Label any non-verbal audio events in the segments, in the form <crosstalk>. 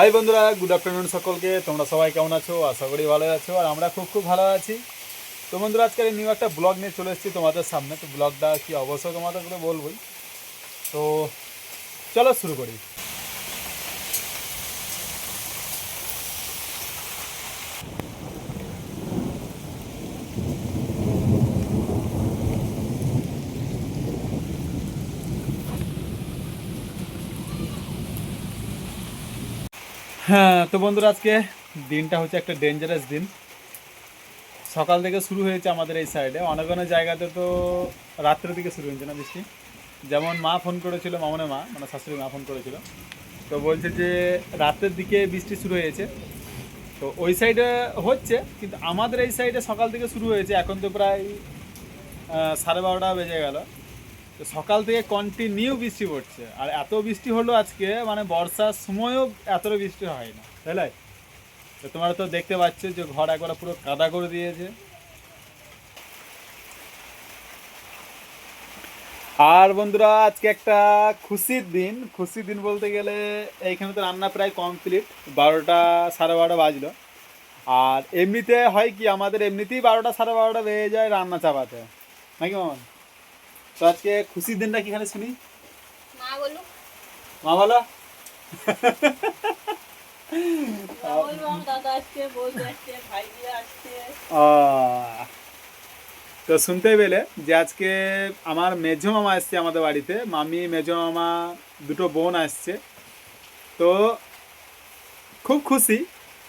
High বন্ধুরা good afternoon সকলকে। তোমরা সবাই কেমন আছো? আশা করি ভালো আছো, আর আমরা খুব খুব ভালো আছি। তো বন্ধুরা আজকাল নিউ একটা ব্লগ নিয়ে চলে এসেছি তোমাদের সামনে। তো ব্লগটা কি অবশ্যই তোমাদের বলবোই। তো চলো শুরু করি। হ্যাঁ তো বন্ধুরা আজকে দিনটা হচ্ছে একটা ডেঞ্জারাস দিন। সকাল থেকে শুরু হয়েছে আমাদের এই সাইডে অনেক অনেক জায়গাতে তো রাত্রের দিকে শুরু হয়েছে না বৃষ্টি? যেমন মা ফোন করেছিল মামনে মা মানে শাশুড়ি মা ফোন করেছিল। তো বলছে যে, রাতের দিকে বৃষ্টি শুরু হয়েছে। তো ওই সাইডে হচ্ছে, কিন্তু আমাদের এই সাইডে সকাল থেকে শুরু হয়েছে। এখন তো প্রায় সাড়ে বারোটা বেজে গেল। তো সকাল থেকে কন্টিনিউ বৃষ্টি পড়ছে। আর এত বৃষ্টি হলো আজকে মানে বর্ষার সময়ও এতটা বৃষ্টি হয় না তাই তো তোমরা তো দেখতে পাচ্ছ যে ঘর একবার পুরো কাদা করে দিয়েছে। আর বন্ধুরা, আজকে একটা খুশির দিন। খুশির দিন বলতে গেলে এইখানে তো রান্না প্রায় কমপ্লিট বারোটা সাড়ে বারোটা বাজলো। আর এমনিতে হয় কি, আমাদের এমনিতেই বারোটা সাড়ে বারোটা বেজে যায় রান্না চাপাতে। নাকি মামন তো আজকে খুশির দিনটা কিখানে শুনি? মা বলো। মা আহ, তো শুনতে পেলে যে আজকে আমার মেজো মামা আসছে আমাদের বাড়িতে। মামি মেজো মামা দুটো বোন আসছে। তো খুব খুশি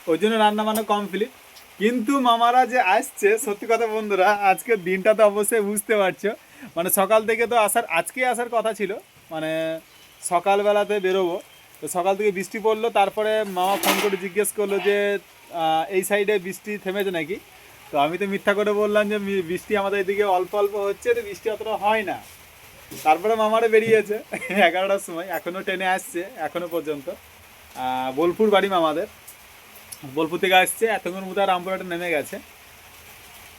ওই জন্য রান্না বান্না কমপ্লিট কিন্তু মামারা যে আসছে সত্যি কথা বন্ধুরা আজকে দিনটা তো অবশ্যই বুঝতে পারছ। মানে সকাল থেকে তো আসার, আজকে আসার কথা ছিল। মানে সকালবেলাতে বেরোবো। তো সকাল থেকে বৃষ্টি পড়ল, তারপরে মামা ফোন করে জিজ্ঞেস করল যে এই সাইডে বৃষ্টি থেমেছে নাকি? তো আমি তো মিথ্যা করে বললাম যে বৃষ্টি আমাদের এদিকে অল্প অল্প হচ্ছে, তো বৃষ্টি অতটা হয় না। তারপরে মামারা বেরিয়েছে <laughs> এগারোটার সময় এখনও ট্রেনে আসছে এখনও পর্যন্ত। বোলপুর বাড়ি মামাদের। বোলপুর থেকে আসছে এতক্ষণ মতো রামপুরহাটে নেমে গেছে।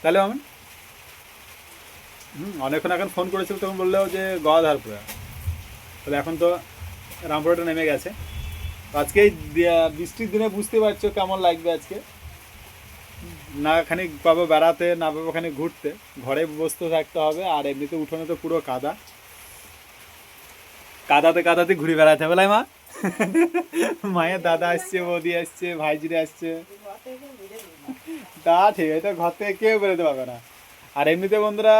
তাহলে মামন? হুম, অনেকক্ষণ এখন ফোন করেছিল, তখন বলল যে গদাধারপুরা তাহলে এখন তো রামপুরহাটে নেমে গেছে। আজকে এই বৃষ্টির দিনে বুঝতে পারছ কেমন লাগবে আজকে। না খানিক পাবো বেড়াতে, না পাবো খানিক ঘুরতে। ঘরে বসতে থাকতে হবে, আর এমনিতে উঠোনে তো পুরো কাদা। কাদাতে কাদাতে ঘুরে বেড়াতে হবে মা মায়ের দাদা আসছে, বৌদি আসছে, ভাইজিরে আসছে। তা ঠিক আছে, ঘর থেকে কেউ বেরোতে পারবে না। আর এমনিতে বন্ধুরা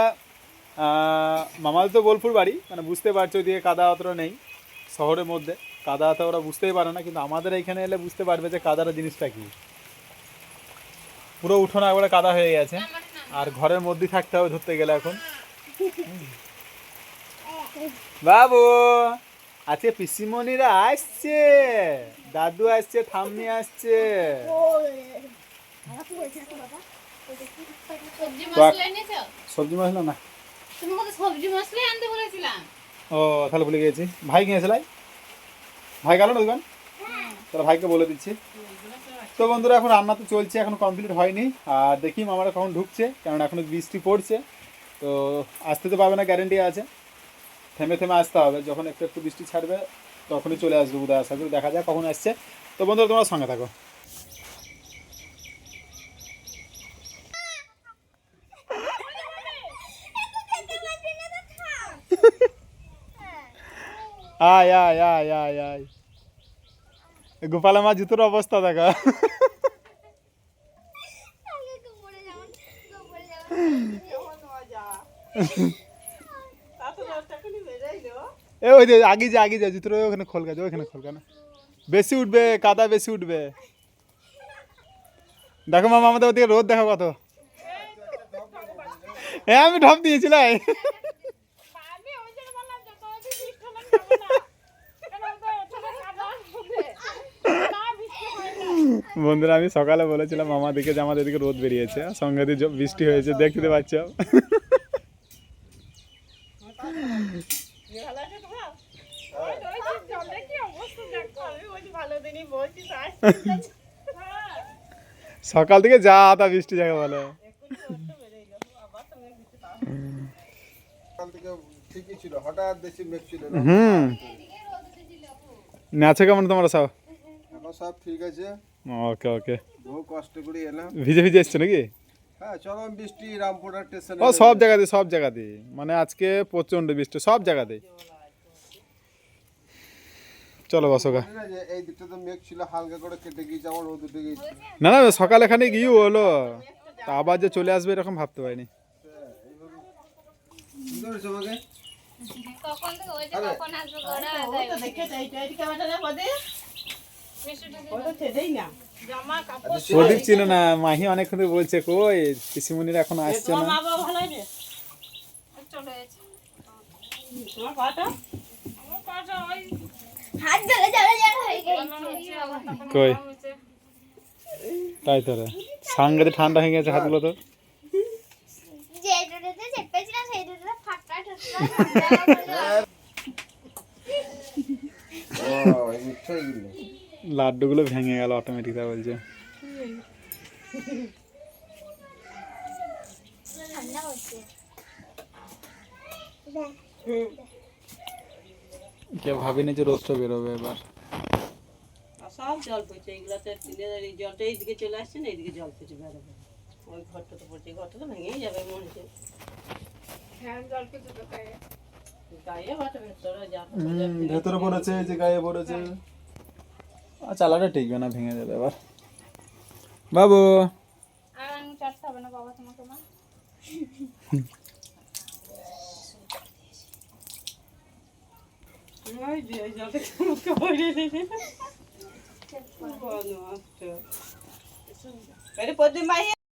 মামাদের তো বোলপুর বাড়ি মানে বুঝতে পারছ দিয়ে কাদা অতটা নেই শহরের মধ্যে। কাদা তো ওরা বুঝতেই পারে না কিন্তু আমাদের এইখানে এলে বুঝতে পারবে যে কাদার জিনিসটা কি। পুরো উঠোন একবারে কাদা হয়ে গেছে আর ঘরের মধ্যেই থাকতে হবে ধরতে গেলে এখন। বাবু আজকে পিসিমণিরা আসছে দাদু আসছে ঠাম্মি আসছে। সবজি মশলা এনেছো? সবজি মশলা সবজি মশলাই আনতে বলেছিলাম। ও তাহলে ভুলে গেছি ভাই কিনেছিলাই ভাই গেল না দোকান? তাহলে ভাইকে বলে দিচ্ছি। তো বন্ধুরা এখন রান্না তো চলছে এখন কমপ্লিট হয়নি। আর দেখি মামারা কখন ঢুকছে কারণ এখনও বৃষ্টি পড়ছে। তো আসতে তো পাবে না গ্যারেন্টি আছে। থেমে থেমে আসতে হবে। যখন একটু একটু বৃষ্টি ছাড়বে তখনই চলে আসবে বোধহয়। আশা করি দেখা যাক কখন আসছে। তো বন্ধুরা তোমরা সঙ্গে থাকো। আয় আয় আয় আয় আয়। গোপাল আমার জুতোর অবস্থা দেখা। এ ওই যে আগে যা আগে যা, জুতোর ওখানে খোল গেছে, ওখানে খোল না বেশি উঠবে, কাদা বেশি উঠবে। দেখো মামা, আমাদের ওদিকে রোদ দেখো কত। হ্যাঁ আমি ঢপ দিয়েছিলাম বন্ধুরা, আমি সকালে বলেছিলাম আমাদেরকে যে আমাদের এদিকে রোদ বেরিয়েছে সঙ্গে দিয়ে বৃষ্টি হয়েছে, দেখতে পাচ্ছ? সকাল থেকে যা তা বৃষ্টি যাকে বলে সকাল থেকে ঠিকই ছিল হঠাৎ বেশি মেঘ ছিল না। হুম। কেমন তোমরা সব? সব ঠিক আছে। ওকে ওকে। বহু কষ্ট করে এলাম। ভিজে ভিজে এসছে নাকি? হ্যাঁ বৃষ্টি স্টেশনে ও সব জায়গাতে সব জায়গাতে মানে আজকে প্রচণ্ড বৃষ্টি সব জায়গাতে চলো বসো গা। এই দিকটা তো মেঘ ছিল হালকা করে কেটে গিয়েছে রোদ উঠে গিয়েছে। না না সকাল এখানে গিয়েও হলো? তা আবার যে চলে আসবে এরকম ভাবতে পারিনি। কি করেছ আমাকে? কখন থেকে ওই যে কখন আসবে ঘোড়া ওই তো দেখে যাই এই ক্যামেরাটা পদে। ওই তো ছেড়েই না। জামা প্রদীপ ছিল না মাহি অনেকক্ষণ বলছে কই পিসিমণির এখন আসছে না? হয়ে কই? তাই তো রে। সাংঘাতে ঠান্ডা হয়ে গেছে হাতগুলো তো। <laughs> লাড্ডুগুলো ভেঙে গেল অটোমেটিক তা বলছে। কেউ ভাবিনি যে রোদটা বেরোবে এবার। সব জল পড়ছে এইগুলাতে টিনের এই জলটা এইদিকে চলে আসছে না, এইদিকে জল পড়ছে বেড়ে ওই ঘরটা তো পড়ছে ঘরটা তো ভেঙেই যাবে মনে হচ্ছে। ভেতরে পড়েছে যে গায়ে পড়েছে। চালাটা টিকবে না ভেঙে যাবে এবার। বাবু। আর <laughs>